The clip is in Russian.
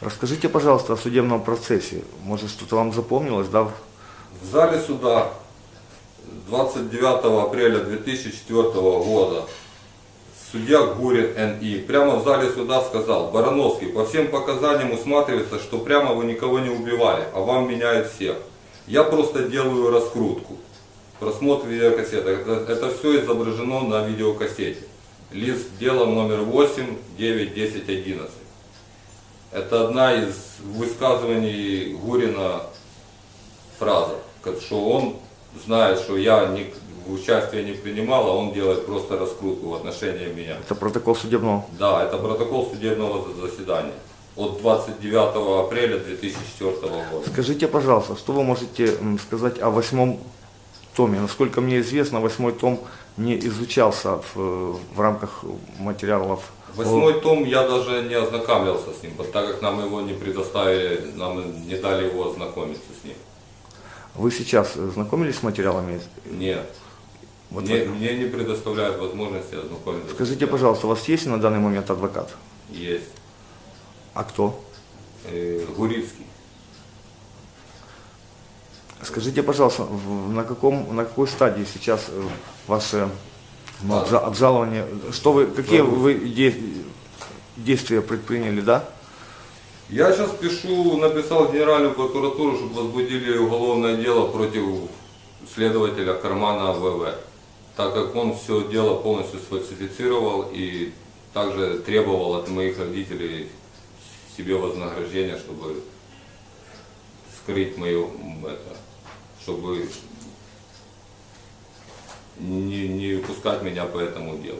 Расскажите, пожалуйста, о судебном процессе. Может, что-то вам запомнилось, да? В зале суда 29 апреля 2004 года судья Гурин Н.И. прямо в зале суда сказал, Барановский, по всем показаниям усматривается, что прямо вы никого не убивали, а вам меняют всех. Я просто делаю раскрутку. Просмотр видеокассеты. Это, это все изображено на видеокассете. Лист дела номер 8, 9, 10, 11. Это одна из высказываний Гурина фраза, что он знает, что я ни, участие не принимал, а он делает просто раскрутку в отношении меня. Это протокол судебного. Да, это протокол судебного за- заседания от 29 апреля 2004 года. Скажите, пожалуйста, что вы можете сказать о восьмом томе? Насколько мне известно, восьмой том не изучался в, в рамках материалов. Восьмой том я даже не ознакомился с ним, так как нам его не предоставили, нам не дали его ознакомиться с ним. Вы сейчас э, знакомились с материалами? Нет. Вот мне, вы- мне не предоставляют возможности ознакомиться. Скажите, пожалуйста, у вас есть на данный момент адвокат? Есть. А кто? Э, Гурицкий. Скажите, пожалуйста, на, каком, на какой стадии сейчас э, ваше ну, обжа- обжалование? Что вы, какие вы де- действия предприняли, да? Я сейчас пишу, написал в Генеральную прокуратуру, чтобы возбудили уголовное дело против следователя Кармана ВВ, так как он все дело полностью сфальсифицировал и также требовал от моих родителей себе вознаграждения, чтобы скрыть мою это, чтобы не, не пускать меня по этому делу.